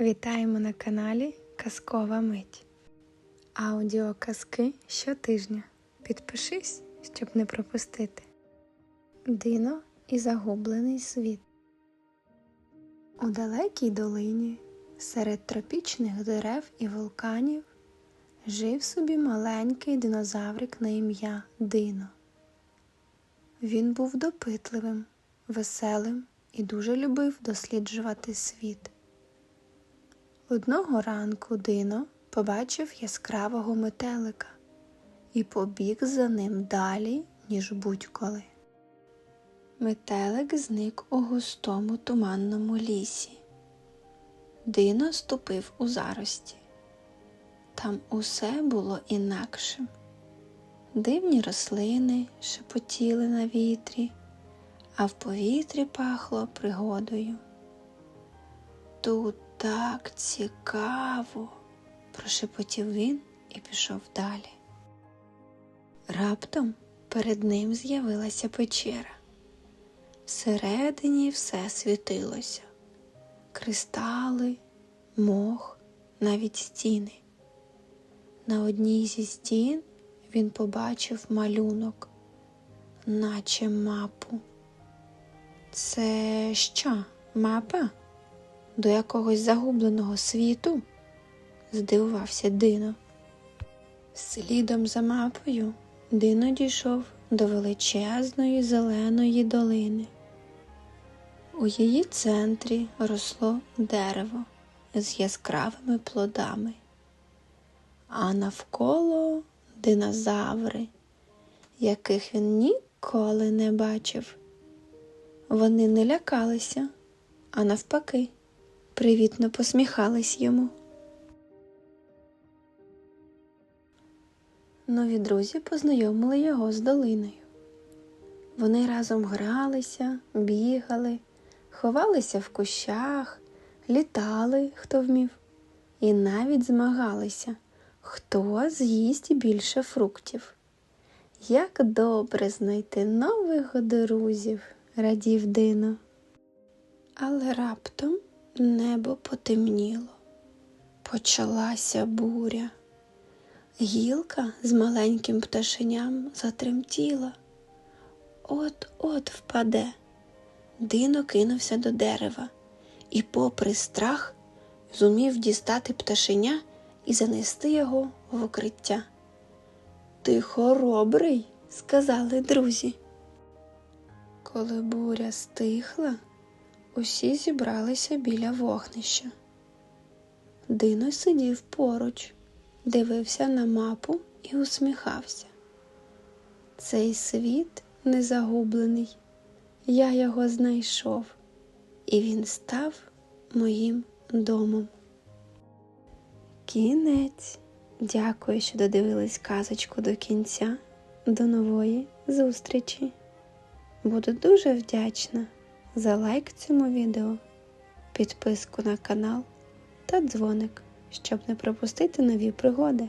Вітаємо на каналі Казкова Мить. Аудіоказки щотижня. Підпишись, щоб не пропустити. Дино і загублений світ. У далекій долині, серед тропічних дерев і вулканів, жив собі маленький динозаврик на ім'я Дино. Він був допитливим, веселим і дуже любив досліджувати світ. Одного ранку Дино побачив яскравого метелика і побіг за ним далі, ніж будь-коли. Метелик зник у густому туманному лісі. Дино ступив у зарості. Там усе було інакшим. Дивні рослини шепотіли на вітрі, а в повітрі пахло пригодою. Тут так цікаво, прошепотів він і пішов далі. Раптом перед ним з'явилася печера. Всередині все світилося кристали, мох, навіть стіни. На одній зі стін він побачив малюнок, наче мапу. Це що, мапа? До якогось загубленого світу? здивувався Дино. Слідом за мапою Дино дійшов до величезної зеленої долини. У її центрі росло дерево з яскравими плодами, а навколо динозаври, яких він ніколи не бачив. Вони не лякалися, а навпаки, привітно посміхались йому. Нові друзі познайомили його з долиною. Вони разом гралися, бігали, ховалися в кущах, літали, хто вмів, і навіть змагалися, хто з'їсть більше фруктів. Як добре знайти нових друзів, радів Дино. Але раптом небо потемніло, почалася буря. Гілка з маленьким пташеням затремтіла. От-от впаде. Дино кинувся до дерева і, попри страх, зумів дістати пташеня і занести його в укриття. Ти хоробрий, сказали друзі. Коли буря стихла, усі зібралися біля вогнища. Дино сидів поруч дивився на мапу і усміхався. Цей світ не загублений, я його знайшов, і він став моїм домом. Кінець. Дякую, що додивились казочку до кінця. До нової зустрічі. Буду дуже вдячна за лайк цьому відео, підписку на канал та дзвоник щоб не пропустити нові пригоди.